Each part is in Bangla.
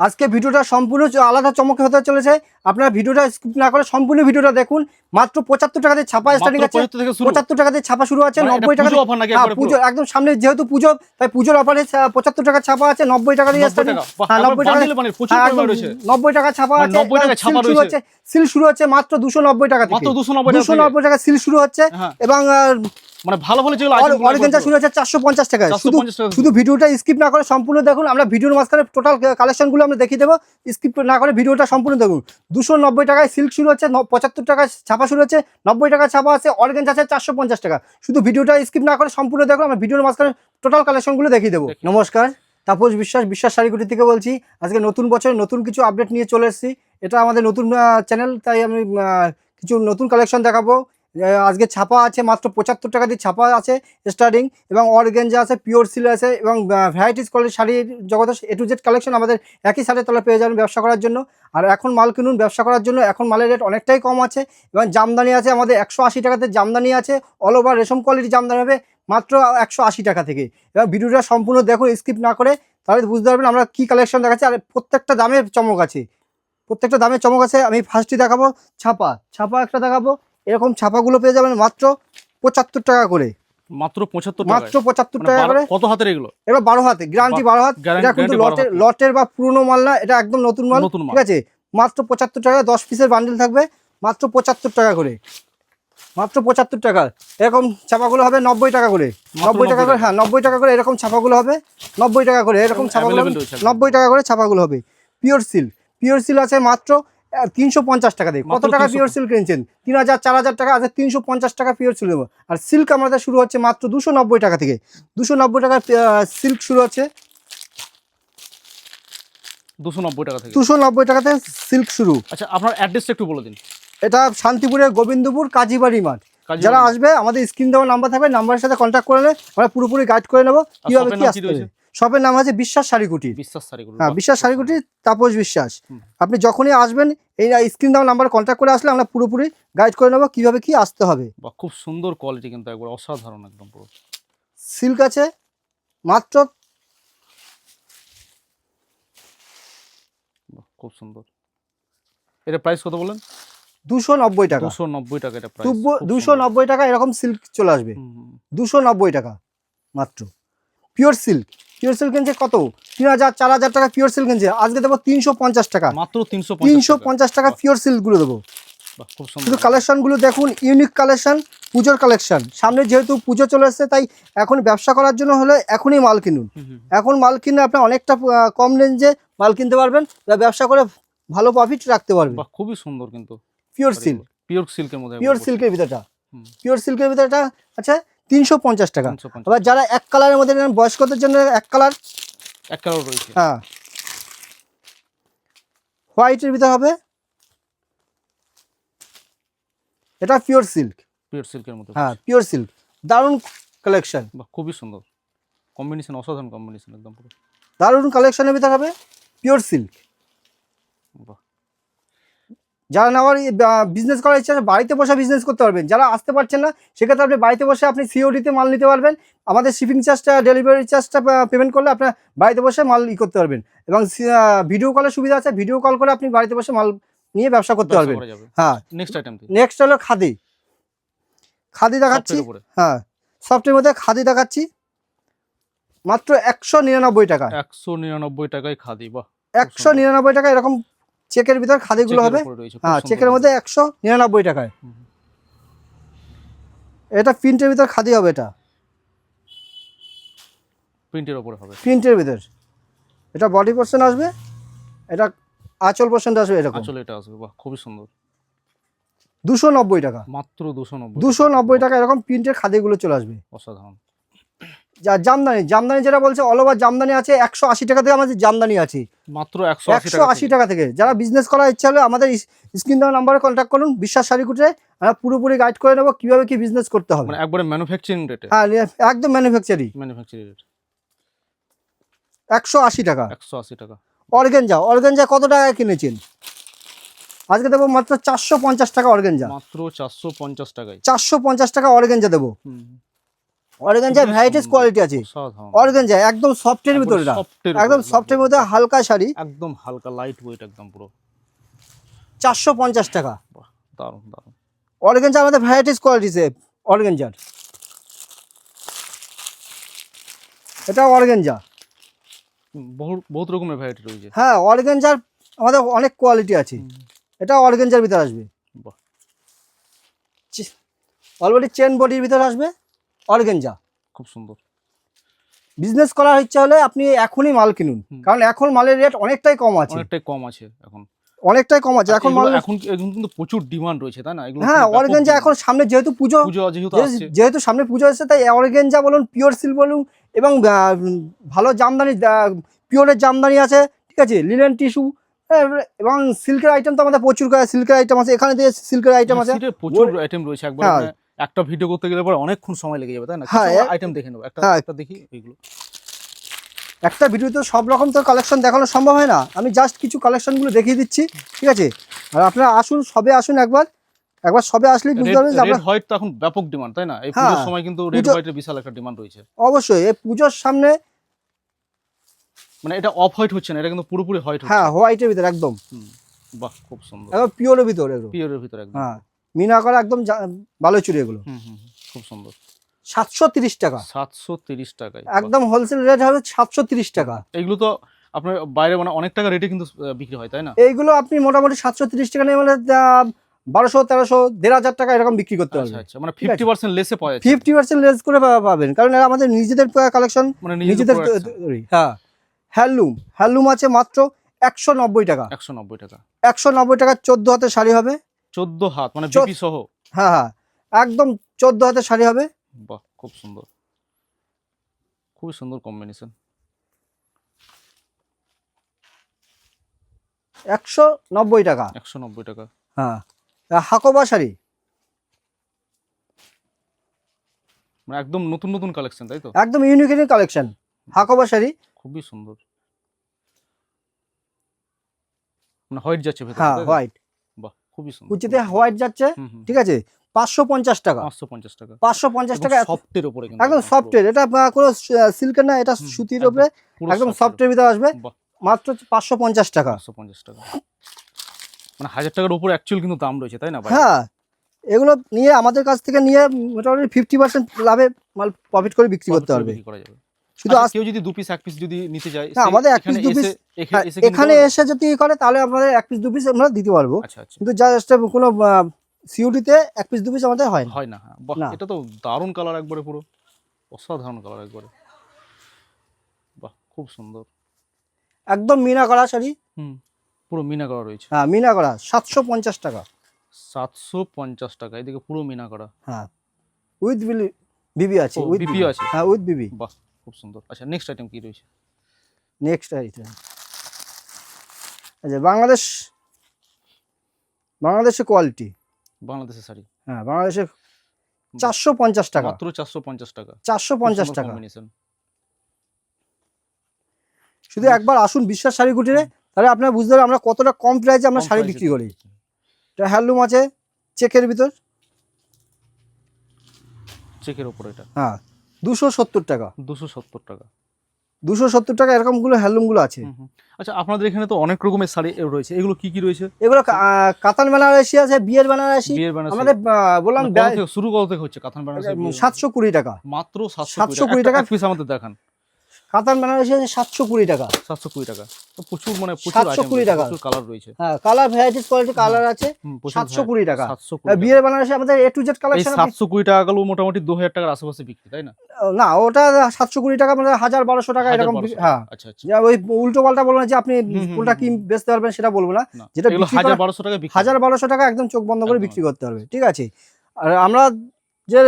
আজকে ভিডিওটা সম্পূর্ণ আলাদা চমক হতে চলেছে আপনারা ভিডিওটা স্কিপ না করে সম্পূর্ণ ভিডিওটা দেখুন মাত্র পঁচাত্তর টাকা দিয়ে ছাপা স্টার্টিং আছে 75 থেকে শুরু পঁচাত্তর টাকা দিয়ে ছাপা শুরু আছে মানে নব্বই টাকা পুজো হ্যাঁ, একদম সামনে যেহেতু পুজো তাই পুজোর অফারে পঁচাত্তর টাকা ছাপা আছে নব্বই টাকা দিয়ে 90 starting। টাকা। বাহ, হ্যাঁ, নব্বই টাকা হ্যাঁ। নব্বই টাকা ছাপা মানে আছে সিল শুরু হচ্ছে সিল শুরু হচ্ছে মাত্র দুশো নব্বই টাকা থেকে মাত্র 290 টাকা দুশো নব্বই টাকা সিল শুরু হচ্ছে হ্যাঁ। এবং মানে ভালো ভালো যেগুলো গুলো অরিগেনটা শুরু হচ্ছে চারশো পঞ্চাশ টাকায় শুধু 450 টাকা। শুধু ভিডিওটা স্কিপ না করে সম্পূর্ণ দেখুন আমরা ভিডিওর মাঝখানে টোটাল কালেকশনগুলো আমরা দেখিয়ে দেবো। স্কিপ না করে ভিডিওটা সম্পূর্ণ দেখুন। দুশো নব্বই টাকায় সিল্ক শুরু হচ্ছে পঁচাত্তর টাকায় ছাপা শুরু হচ্ছে নব্বই টাকা ছাপা আছে অরিগেন্স আছে চারশো পঞ্চাশ টাকা। শুধু ভিডিওটা স্কিপ না করে সম্পূর্ণ দেখুন আমরা ভিডিওর মাঝখানে টোটাল কালেকশনগুলো দেখিয়ে দেবো। নমস্কার তাপস বিশ্বাস বিশ্বাস শাড়িগুটি থেকে বলছি। আজকে নতুন বছর নতুন কিছু আপডেট নিয়ে চলে এসেছি। এটা আমাদের নতুন চ্যানেল তাই আমি কিছু নতুন কালেকশন দেখাবো। আজকে ছাপা আছে মাত্র পঁচাত্তর টাকা দিয়ে ছাপা আছে স্টার্টিং এবং অর্গেঞ্জা আছে পিওর সিল আছে এবং ভ্যারাইটিস কোয়ালিটির শাড়ির জগতে এ টু জেড কালেকশন আমাদের একই সাথে তলা পেয়ে যাবেন ব্যবসা করার জন্য। আর এখন মাল কিনুন ব্যবসা করার জন্য, এখন মালের রেট অনেকটাই কম আছে এবং জামদানি আছে আমাদের একশো আশি টাকাতে জামদানি আছে অল ওভার রেশম কোয়ালিটির জামদানি হবে মাত্র একশো আশি টাকা থেকে। এবং ভিডিওটা সম্পূর্ণ দেখুন স্কিপ না করে, তাহলে বুঝতে পারবেন আমরা কী কালেকশন দেখাচ্ছি। আর প্রত্যেকটা দামের চমক আছে, প্রত্যেকটা দামের চমক আছে, আমি ফার্স্টই দেখাবো, ছাপা ছাপা একটা দেখাবো এরকম ছাপাগুলো পেয়ে যাবেন মাত্র পঁচাত্তর টাকা করে। মাত্র 75 মাত্র পঁচাত্তর টাকা করে। কত হাতের এগুলো? এবার বারো হাতে গ্যারান্টি বারো হাত। Guarantee- এটা কিন্তু লটের লটের বা পুরনো মাল না এটা একদম নতুন মাল ঠিক আছে? মাত্র পঁচাত্তর টাকা দশ পিসের বান্ডেল থাকবে মাত্র পঁচাত্তর টাকা করে। মাত্র পঁচাত্তর টাকা। এরকম ছাপাগুলো হবে নব্বই টাকা করে। নব্বই টাকা করে হ্যাঁ নব্বই টাকা করে এরকম ছাপাগুলো হবে। নব্বই টাকা করে এরকম ছাপাগুলো। নব্বই টাকা করে ছাপাগুলো হবে। পিওর সিল পিওর সিল আছে মাত্র তিনশো পঞ্চাশ টাকা দিয়ে কত টাকা পিওর সিল্ক কিনছেন তিন হাজার চার হাজার টাকা আছে তিনশো পঞ্চাশ টাকা পিওর দেবো আর সিল্ক আমাদের শুরু হচ্ছে মাত্র দুশো নব্বই টাকা থেকে। দুশো নব্বই টাকা সিল্ক শুরু হচ্ছে। 290 টাকা থেকে। দুশো নব্বই টাকাতে সিল্ক শুরু। আচ্ছা আপনার অ্যাড্রেসটা একটু বলে দিন। এটা শান্তিপুরের গোবিন্দপুর কাজীবাড়ি মাঠ। যারা আসবে আমাদের স্ক্রিন দেওয়ার নাম্বার থাকবে নাম্বারের সাথে কন্ট্যাক্ট করে নেবে আমরা পুরোপুরি গাইড করে নেব। কীভাবে কি আসতে শপের নাম আছে বিশ্বাস শাড়িকুটি বিশ্বাস শাড়িগুলো হ্যাঁ বিশ্বাস শাড়িকুটি তাপস বিশ্বাস। আপনি যখনই আসবেন এই স্ক্রিন দেওয়ার নাম্বার কন্ট্যাক্ট করে আসলে আমরা পুরোপুরি গাইড করে নেব কীভাবে কি আসতে হবে। খুব সুন্দর কোয়ালিটি কিন্তু একবার অসাধারণ একদম পুরো। সিল্ক আছে মাত্র বাহ, খুব সুন্দর। এটা প্রাইস কত বলেন দুশো নব্বই টাকা। দুশো নব্বই টাকা এটা প্রাইস দুশো নব্বই টাকা এরকম সিল্ক চলে আসবে। দুশো নব্বই টাকা মাত্র। পিওর সিল্ক পিওর সিল্ক কিনছে কত? তিন হাজার চার হাজার টাকা পিওর সিল্ক কিনছে আজকে দেবো তিনশো পঞ্চাশ টাকা। মাত্র তিনশো তিনশো পঞ্চাশ টাকা পিওর সিল্কগুলো দেবো। শুধু কালেকশনগুলো দেখুন ইউনিক কালেকশন পুজোর কালেকশন সামনে যেহেতু পুজো চলে এসছে তাই এখন ব্যবসা করার জন্য হলে এখনই মাল কিনুন। এখন মাল কিনে আপনি অনেকটা কম রেঞ্জে মাল কিনতে পারবেন বা ব্যবসা করে ভালো প্রফিট রাখতে পারবেন। খুবই সুন্দর কিন্তু। পিওর সিল্ক পিওর সিল্কের মধ্যে পিওর সিল্কের ভিতরটা। পিওর সিল্কের ভিতরটা আছে তিনশো পঞ্চাশ টাকা। 350 আবার যারা এক কালারের মধ্যে নেন বয়স্কদের জন্য এক কালার। এক কালার রয়েছে। হ্যাঁ। হোয়াইটের ভিতরে হবে। এটা পিওর সিল্ক পিওর সিল্কের মধ্যে হ্যাঁ পিওর সিল্ক দারুণ কালেকশন খুবই সুন্দর। কম্বিনেশন অসাধারণ কম্বিনেশন একদম পুরো। দারুণ কালেকশনের ভিতরে হবে পিওর সিল্ক বাহ। যারা নেওয়ার বিজনেস করার ইচ্ছা আছে বাড়িতে বসে বিজনেস করতে পারবেন। যারা আসতে পারছেন না সেক্ষেত্রে আপনি বাড়িতে বসে আপনি সিওডিতে মাল নিতে পারবেন। আমাদের শিপিং চার্জটা ডেলিভারি চার্জটা পেমেন্ট করলে আপনার বাড়িতে বসে মাল ই করতে পারবেন। এবং ভিডিও কলের সুবিধা আছে। ভিডিও কল করে আপনি বাড়িতে বসে মাল নিয়ে ব্যবসা করতে পারবেন। হ্যাঁ। নেক্সট আইটেম নেক্সট হলো খাদি। খাদি দেখাচ্ছি। হ্যাঁ। সফটের মধ্যে খাদি দেখাচ্ছি। মাত্র একশো নিরানব্বই টাকা। একশো নিরানব্বই টাকায় খাদি বাহ। একশো নিরানব্বই টাকা এরকম চেকের ভিতর খাদিগুলো হবে। হ্যাঁ চেকের মধ্যে একশো নিরানব্বই টাকায়। এটা প্রিন্টের ভিতর খাদি হবে এটা। প্রিন্টের উপরে হবে। প্রিন্টের ভিতর। এটা বডি পোর্শন আসবে এটা আঁচল পোর্শনটা আসবে এরকম। আসলে এটা আসবে বাহ খুবই সুন্দর। দুশো নব্বই টাকা। মাত্র দুশো নব্বই দুশো নব্বই টাকা এরকম প্রিন্টের খাদিগুলো চলে আসবে। অসাধারণ। জামদানি জামদানি যেটা বলছে অল ওভার জামদানি আছে একশো আশি টাকা থেকে আমাদের জামদানি আছে। মাত্র একশো আশি টাকা থেকে। যারা বিজনেস করার ইচ্ছা হলে আমাদের স্ক্রিন দেওয়া নাম্বারে কন্ট্যাক্ট করুন বিশ্বাস শাড়িকুটে আমরা পুরোপুরি গাইড করে নেব কীভাবে কি বিজনেস করতে হবে। মানে একবারে ম্যানুফ্যাকচারিং রেটে হ্যাঁ একদম ম্যানুফ্যাকচারিং ম্যানুফ্যাকচারিং রেট একশো আশি টাকা। একশো আশি টাকা। অর্গেঞ্জা অর্গেঞ্জা কত টাকায় কিনেছেন? আজকে দেবো মাত্র চারশো পঞ্চাশ টাকা অর্গেঞ্জা মাত্র চারশো পঞ্চাশ টাকায়। চারশো পঞ্চাশ টাকা অর্গেঞ্জা দেবো। Organza varieties. কোয়ালিটি আছে। অর্গানজা একদম সফটের ভিতরে না। একদম সফটের মধ্যে হালকা শাড়ি। একদম হালকা লাইট ওয়েট একদম পুরো। চারশো পঞ্চাশ টাকা। বাহ দারুণ দারুণ। অর্গানজা আমাদের ভ্যারাইটিস কোয়ালিটিসে অর্গানজার এটা অর্গানজা বহুত রকমের ভ্যারাইটি রয়েছে। হ্যাঁ অর্গানজার আমাদের অনেক কোয়ালিটি আছে। এটা অর্গানজার ভিতরে আসবে। অলরেডি চেন বডির ভিতরে আসবে। অর্গানজা খুব সুন্দর। বিজনেস করার ইচ্ছা হলে আপনি এখনই মাল কিনুন। কারণ এখন মালের রেট অনেকটাই কম আছে। অনেকটাই কম আছে এখন। অনেকটাই কম আছে। এখন মাল এখন কিন্তু প্রচুর ডিমান্ড রয়েছে তাই না? এগুলো হ্যাঁ demand। এখন সামনে যেহেতু পুজো পুজো যেহেতু সামনে পুজো এসেছে তাই অর্গেঞ্জা বলুন পিওর সিল্ক বলুন এবং ভালো জামদানি পিওরের জামদানি আছে ঠিক আছে? লিনেন টিস্যু এবং সিল্কের আইটেম তো আমাদের প্রচুর সিল্কের আইটেম আছে এখানে দিয়ে সিল্কের আইটেম আছে। প্রচুর আইটেম রয়েছে একবার হ্যাঁ। মানে একটা ভিডিও করতে গেলে পরে অনেকক্ষণ সময় লেগে যাবে তাই না? হ্যাঁ, আইটেম দেখে নেব। একটা হ্যাঁ। একটা দেখি এইগুলো। একটা ভিডিওতে সব রকম তো কালেকশন দেখানো সম্ভব হয় না। আমি জাস্ট কিছু কালেকশনগুলো দেখিয়ে দিচ্ছি ঠিক আছে? আর আপনারা আসুন সবে আসুন একবার। একবার সবে আসলে বুঝতে পারবেন যে আমরা হোয়াইট তো এখন ব্যাপক ডিমান্ড তাই না? এই হ্যাঁ, পুজোর সময় কিন্তু রেড হোয়াইটের বিশাল একটা ডিমান্ড রয়েছে। অবশ্যই এই পুজোর সামনে মানে এটা অফ হোয়াইট হচ্ছে না এটা কিন্তু পুরোপুরি হোয়াইট হ্যাঁ হোয়াইটের ভিতরে একদম। বাহ খুব সুন্দর। একদম পিওরের ভিতরে এগুলো পিওরের ভিতরে একদম। হ্যাঁ। মিনা করা একদম ভালো চুরি এগুলো। খুব সুন্দর। সাতশো তিরিশ টাকা। সাতশো তিরিশ বাহ। একদম হোলসেল রেট হবে সাতশো তিরিশ টাকা। এইগুলো তো আপনার বাইরে মানে অনেক টাকা রেটে কিন্তু বিক্রি হয় তাই না? এইগুলো আপনি মোটামুটি সাতশো তিরিশ টাকা নিয়ে মানে বারোশো তেরোশো দেড় হাজার টাকা এরকম বিক্রি করতে আচ্ছা পারবেন। আচ্ছা মানে ফিফটি পার্সেন্ট লেসে পাওয়া ফিফটি পার্সেন্ট লেস করে পাবেন। কারণ এরা আমাদের নিজেদের কালেকশন মানে নিজেদের হ্যাঁ। হ্যান্ডলুম হ্যান্ডলুম আছে মাত্র একশো নব্বই টাকা। একশো নব্বই টাকা। একশো নব্বই টাকার চোদ্দ হাতে শাড়ি হবে। চোদ্দ হাত মানে বিপি সহ হ্যাঁ হ্যাঁ একদম চোদ্দ হাতের শাড়ি হবে। বাহ খুব সুন্দর। খুবই সুন্দর কম্বিনেশন একশো নব্বই টাকা। একশো নব্বই টাকা। হ্যাঁ হাকোবা শাড়ি। মানে একদম নতুন নতুন কালেকশন তাই তো? একদম unique unique collection Hakoba sari. খুবই সুন্দর। মানে হোয়াইট যাচ্ছে হ্যাঁ হোয়াইট খুবই সুন্দর। কুচিতে হোয়াইট যাচ্ছে ঠিক আছে? পাঁচশো পঞ্চাশ টাকা। পাঁচশো পঞ্চাশ টাকা। পাঁচশো পঞ্চাশ টাকা সফটের উপরে একদম সফটের। এটা কোনো সিল্কের না এটা সুতির একদম উপরে। একদম soft সফটের ভিতরে আসবে। মাত্র পাঁচশো পঞ্চাশ টাকা। পাঁচশো পঞ্চাশ টাকা। মানে হাজার টাকার উপরে অ্যাকচুয়াল কিন্তু দাম রয়েছে তাই না হ্যাঁ। এগুলো নিয়ে আমাদের কাছ থেকে নিয়ে মোটামুটি ফিফটি পার্সেন্ট লাভে মাল প্রফিট করে বিক্রি করতে পারবে। করা যাবে। শুধু আচ্ছা, কেউ যদি দু পিস এক পিস যদি নিতে যায় আমাদের এক piece, দু এখে- হ্যাঁ, এখানে এসে যদি করে তাহলে আমাদের এক পিস দু পিস আমরা দিতে পারব। আচ্ছা আচ্ছা। কিন্তু জাস্ট কোনো সিউটিতে এক পিস দু পিস আমাদের হয় না। হয় না হ্যাঁ। বাহ এটা তো দারুণ কালার একবারে পুরো। অসাধারণ কালার একবারে। বাহ খুব সুন্দর। একদম মিনা করা শাড়ি। হুম পুরো মিনা করা রয়েছে। হ্যাঁ মিনা করা সাতশো পঞ্চাশ টাকা। সাতশো পঞ্চাশ টাকা এদিকে পুরো মিনা করা। হ্যাঁ। উইথ বিলি বিবি আছে উইথ BB আছে? হ্যাঁ উইথ বিবি। বাহ খুব সুন্দর। আচ্ছা নেক্সট আইটেম কি রয়েছে? নেক্সট আইটেম আচ্ছা বাংলাদেশ বাংলাদেশের কোয়ালিটি বাংলাদেশের শাড়ি। হ্যাঁ বাংলাদেশের চারশো পঞ্চাশ টাকা। মাত্র চারশো পঞ্চাশ টাকা। চারশো পঞ্চাশ টাকা। শুধু একবার আসুন বিশ্বাস শাড়ি কুটিরে তাহলে আপনারা বুঝতে পারবেন আমরা কতটা কম প্রাইসে আমরা শাড়ি বিক্রি করি। এটা হ্যান্ডলুম আছে চেকের ভিতর। চেকের ওপর এটা। হ্যাঁ। দুশো সত্তর টাকা। দুশো সত্তর টাকা। দুশো সত্তর টাকা এরকমগুলো হ্যান্ডলুমগুলো আছে গুলো আছে। আচ্ছা আপনাদের এখানে তো অনেক রকমের শাড়ি রয়েছে। এগুলো কি কি রয়েছে? এগুলো কাতান বেনারসি আছে বিয়ের বেনারসি। আমাদের বললাম শুরু কত থেকে হচ্ছে কাতান বেনারসি সাতশো কুড়ি টাকা। মাত্র সাতশো কুড়ি টাকা। টাকা। পিস আমাদের দেখান। কাতান বেনারসি আছে সাতশো কুড়ি টাকা। সাতশো কুড়ি টাকা। প্রচুর মানে প্রচুর 720 টাকা। কালার রয়েছে। হ্যাঁ কালার ভ্যারাইটিস কোয়ালিটি কালার আছে সাতশো কুড়ি টাকা। সাতশো বিয়ের বেনারসি আমাদের এ টু জেড কালেকশন সাতশো কুড়ি টাকাগুলো মোটামুটি দু হাজার টাকার আশেপাশে বিক্রি তাই না? না ওটা সাতশো কুড়ি টাকা মানে হাজার বারোশো টাকা এরকম হ্যাঁ। আচ্ছা আচ্ছা। যে ওই উল্টো পাল্টা বলব না যে আপনি কোনটা কি বেচতে পারবেন সেটা বলব না। না, যেটা হাজার বারোশো টাকা হাজার বারোশো টাকা একদম চোখ বন্ধ করে বিক্রি করতে হবে ঠিক আছে? আর আমরা যে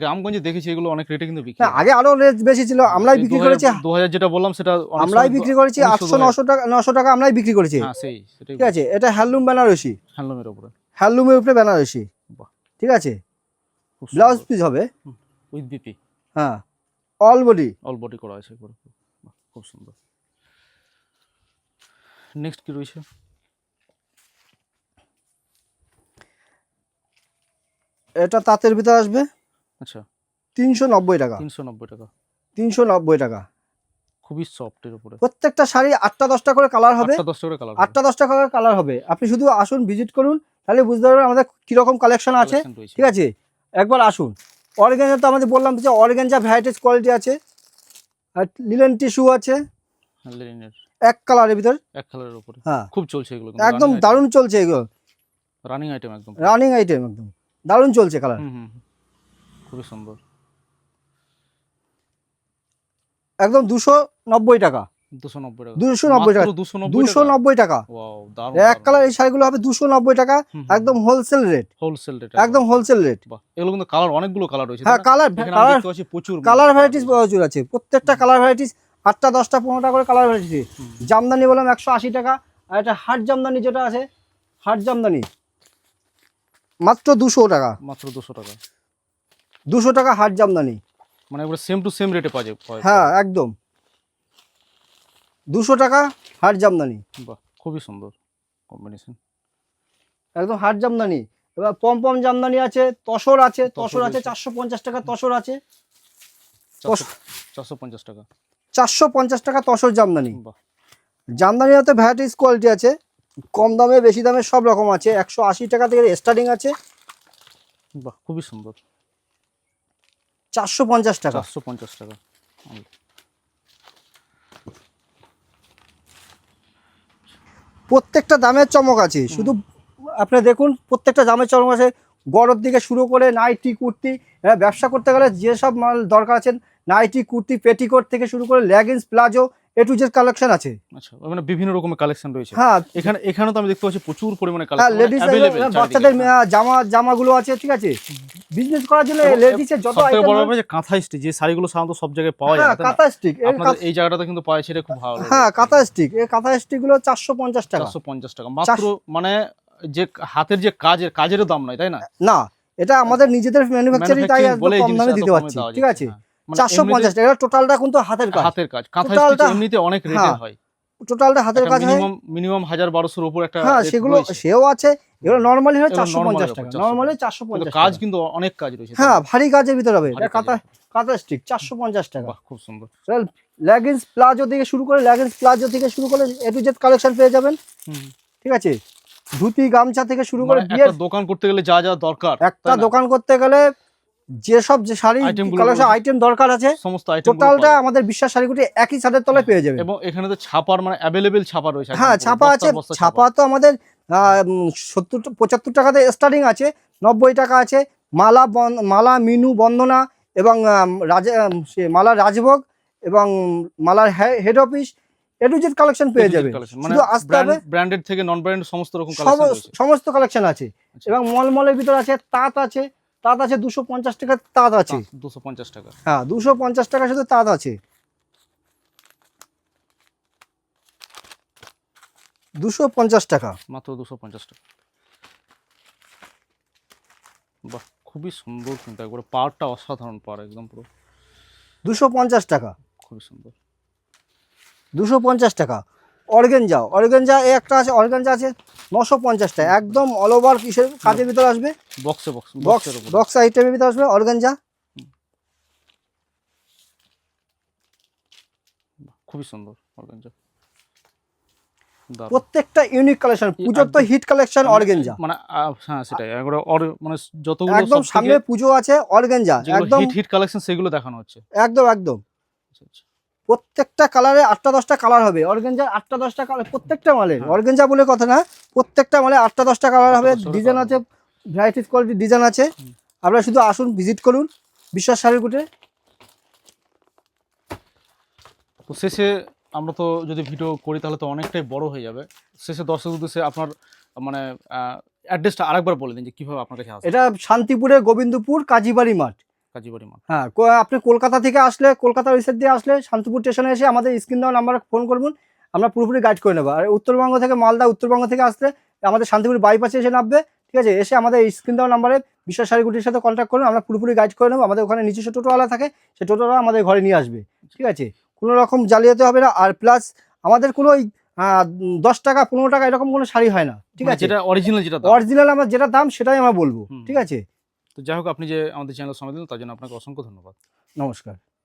গ্রামগঞ্জে দেখেছি এগুলো অনেক রেটে কিন্তু বিক্রি হ্যাঁ, আগে আরও রেট বেশি ছিল আমরাই বিক্রি করেছি। দু হাজার যেটা বললাম সেটা আমরাই বিক্রি করেছি আটশো নশো টাকা নশো টাকা আমরাই বিক্রি করেছি। হ্যাঁ ঠিক আছে এটা হ্যান্ডলুম বেনারসি হ্যান্ডলুমের উপরে। হ্যান্ডলুমের উপরে বেনারসি। ঠিক আছে? ব্লাউজ পিস হবে? উইথ বিপি হ্যাঁ অল বডি অল বডি করা আছে খুব সুন্দর। নেক্সট কি রয়েছে? এটা তাঁতের ভিতরে আসবে আচ্ছা। তিনশো নব্বই টাকা। তিনশো নব্বই টাকা। তিনশো নব্বই টাকা। খুবই সফট এর উপরে। প্রত্যেকটা শাড়ি আটটা দশটা করে কালার হবে। আটটা দশটা করে কালার আটটা দশটা করে কালার হবে। আপনি শুধু আসুন ভিজিট করুন তাহলে বুঝতে পারবেন আমাদের কীরকম কালেকশন আছে। ঠিক আছে? একবার আসুন। অর্গ্যানজা তো আমাদের বললাম যে অর্গ্যানজা ভ্যারাইটিস কোয়ালিটি আছে। আর লিলেন টিস্যু আছে। এক কালারের ভিতর। এক কালারের উপরে। হ্যাঁ। খুব চলছে এগুলো একদম দারুণ চলছে এগুলো। রানিং আইটেম একদম। রানিং আইটেম একদম। দারুণ চলছে কালার। খুবই সুন্দর। একদম দুশো নব্বই টাকা। দুশো নব্বই টাকা। দুশো নব্বই টাকা। দুশো নব্বই টাকা? এক কালার এই শাড়িগুলো হবে দুশো নব্বই টাকা। একদম হোলসেল রেট হোলসেল রেট একদম। হোলসেল রেট এগুলো কিন্তু কালার অনেকগুলো কালার রয়েছে। হ্যাঁ কালার কালার প্রচুর কালার ভ্যারাইটিস প্রচুর আছে। প্রত্যেকটা কালার ভ্যারাইটিস আটটা দশটা পনেরোটা করে কালার জামদানি বললাম একশো আশি টাকা। আর একটা হাট জামদানি যেটা আছে হাট জামদানি। মাত্র দুশো টাকা। মাত্র দুশো টাকা। দুশো টাকা হাট জামদানি। মানে সেম টু সেম রেটে পাওয়া যায় হ্যাঁ একদম। দুশো টাকা হাট জামদানি। বাহ খুবই সুন্দর কম্বিনেশন একদম হাট জামদানি। এবার পম পম জামদানি আছে তসর আছে তসর আছে চারশো পঞ্চাশ টাকা তসর আছে। চারশো পঞ্চাশ টাকা। চারশো পঞ্চাশ টাকা তসর জামদানি। জামদানি হতে ভ্যারাইটিস কোয়ালিটি আছে। কম দামে বেশি দামে সব রকম আছে। একশো আশি টাকা থেকে স্টার্টিং আছে। বাহ খুবই সুন্দর। চারশো পঞ্চাশ টাকা। চারশো পঞ্চাশ টাকা। প্রত্যেকটা দামের চমক আছে। শুধু আপনি দেখুন প্রত্যেকটা দামের চমক আছে। গড়ের দিকে শুরু করে নাইটি কুর্তি এরা ব্যবসা করতে গেলে যেসব মাল দরকার আছে নাইটি কুর্তি পেটিকোট থেকে শুরু করে leggings palazzo A to Z collection আছে। আচ্ছা মানে বিভিন্ন রকমের কালেকশন রয়েছে। হ্যাঁ। এখানে এখানে তো আমি দেখতে পাচ্ছি প্রচুর পরিমাণে হ্যাঁ কালেকশন লেডিস বাচ্চাদের জামা জামাগুলো আছে ঠিক আছে? বিজনেস করার জন্য এবং- লেডিসের যত সব বড় ব্যাপার যে কাঁথা স্টিচ যে শাড়িগুলো সাধারণত সব জায়গায় পাওয়া যায় হ্যাঁ না, কাঁথা আপনাদের এই কিন্তু পাওয়া যায় খুব ভালো হ্যাঁ কাঁথা এই কাঁথা গুলো চারশো পঞ্চাশ টাকা। চারশো পঞ্চাশ টাকা। মাত্র মানে যে হাতের যে কাজের কাজেরও দাম নয় তাই না? না এটা আমাদের নিজেদের ম্যানুফ্যাকচারিং তাই কম দামে দিতে পারছি ঠিক আছে? হ্যাঁ। মানে চারশো পঞ্চাশ টাকা। টোটালটা কিন্তু হাতের কাজ। হাতের কাজ। কাঁথা এমনিতে অনেক রেটের হ্যাঁ, টোটালটা হাতের কাজ হয়। মিনিমাম হাজার বারোশোর উপর একটা হ্যাঁ সেগুলো সেও আছে। এগুলো নর্মালি হয় চারশো পঞ্চাশ টাকা। নর্মালি চারশো পঞ্চাশ কাজ কিন্তু অনেক কাজ রয়েছে। হ্যাঁ ভারী কাজের ভিতরে হবে। কাঁথা কাজের। কাঁথা স্টিক চারশো পঞ্চাশ টাকা। খুব সুন্দর। লেগিংস প্লাজো থেকে শুরু করে লেগিংস প্লাজো থেকে শুরু করে এ টু জেড কালেকশন পেয়ে যাবেন। ঠিক আছে? ধুতি গামছা থেকে শুরু করে মানে বিয়ের দোকান করতে গেলে যা যা দরকার একটা দোকান করতে গেলে যেসব যে শাড়ি কালেকশন আইটেম দরকার আছে সমস্ত আইটেম টোটালটা আমাদের বিশ্বাস শাড়িগুটি একই ছাদের তলায় পেয়ে যাবে এবং এখানে তো ছাপার মানে অ্যাভেলেবেল ছাপা রয়েছে হ্যাঁ ছাপা আছে ছাপা। তো আমাদের সত্তর পঁচাত্তর টাকাতে স্টার্টিং আছে নব্বই টাকা আছে মালা মালা মিনু বন্দনা এবং রাজা মালার রাজভোগ এবং মালার head office A Z collection পেয়ে যাবে মানে শুধু আসতে হবে। ব্র্যান্ডেড থেকে নন ব্র্যান্ড সমস্ত রকম কালেকশন সমস্ত কালেকশন আছে। আচ্ছা। এবং মলমলের ভিতর আছে তাঁত আছে তাঁত আছে দুশো পঞ্চাশ টাকার তাঁত আছে। দুশো পঞ্চাশ টাকা। হ্যাঁ দুশো পঞ্চাশ টাকা শুধু তাঁত আছে। দুশো পঞ্চাশ টাকা। মাত্র দুশো পঞ্চাশ টাকা। বাহ খুবই সুন্দর কিন্তু একবারে পাওয়ারটা অসাধারণ পাওয়ার একদম পুরো। দুশো পঞ্চাশ টাকা। খুবই সুন্দর। দুশো পঞ্চাশ টাকা। অর্গেনজা অর্গেনজা এ একটা আছে অর্গেনজা আছে নশো পঞ্চাশটা একদম অল ওভার কিসের কাজের ভিতরে আসবে? বক্সে বক্স বক্স বক্স আইটেমের ভিতরে আসবে অর্গেনজা। খুবই সুন্দর অর্গানজা। প্রত্যেকটা ইউনিক কালেকশন পুজোর তো একদম। Hit collection organza. মানে হ্যাঁ সেটাই। মানে যতগুলো একদম সামনে পুজো আছে অর্গেনজা একদম হিট হিট কালেকশন সেগুলো দেখানো হচ্ছে। একদম একদম। আচ্ছা, আচ্ছা। প্রত্যেকটা কালারে আটটা দশটা কালার হবে। অর্গেঞ্জার আটটা দশটা কালার প্রত্যেকটা মালে হ্যাঁ। অর্গেঞ্জা বলে কথা না প্রত্যেকটা মালে আটটা দশটা কালার হবে। ডিজাইন আছে ভ্যারাইটিস কোয়ালিটির ডিজাইন আছে। আপনারা শুধু আসুন ভিজিট করুন। বিশ্বাস শাড়িগুটে তো শেষে আমরা তো যদি ভিডিও করি তাহলে তো অনেকটাই বড় হয়ে যাবে। শেষে দর্শক উদ্দেশ্যে আপনার মানে অ্যাড্রেসটা আরেকবার বলে দিন যে কীভাবে আপনার কাছে এটা শান্তিপুরের গোবিন্দপুর কাজীবাড়ি মাঠ। কাজীবাড়ি মাঠ। হ্যাঁ কো- আপনি কলকাতা থেকে আসলে কলকাতা ওই দিয়ে আসলে শান্তিপুর স্টেশনে এসে আমাদের স্ক্রিন দেওয়া নাম্বারে ফোন করবেন আমরা পুরোপুরি গাইড করে নেব। আর উত্তরবঙ্গ থেকে মালদা উত্তরবঙ্গ থেকে আসলে আমাদের শান্তিপুর বাইপাসে এসে নামবে ঠিক আছে? এসে আমাদের স্ক্রিন দেওয়া নাম্বারে বিশ্বাস শাড়িগুটির সাথে কন্ট্যাক্ট করুন আমরা পুরোপুরি গাইড করে নেব। আমাদের ওখানে নিজস্ব টোটোওয়ালা থাকে সে টোটোওয়ালা আমাদের ঘরে নিয়ে আসবে ঠিক আছে? কোনো রকম জালিয়াতে হবে না আর প্লাস আমাদের কোনো ওই দশ টাকা পনেরো টাকা এরকম কোনো শাড়ি হয় না ঠিক মানে আছে? অরিজিনাল যেটা অরিজিনাল আমার যেটা দাম সেটাই আমরা বলব ঠিক আছে? তো যাই হোক, আপনি যে আমাদের চ্যানেল সময় দিলেন, তার জন্য আপনাকে অসংখ্য ধন্যবাদ। নমস্কার।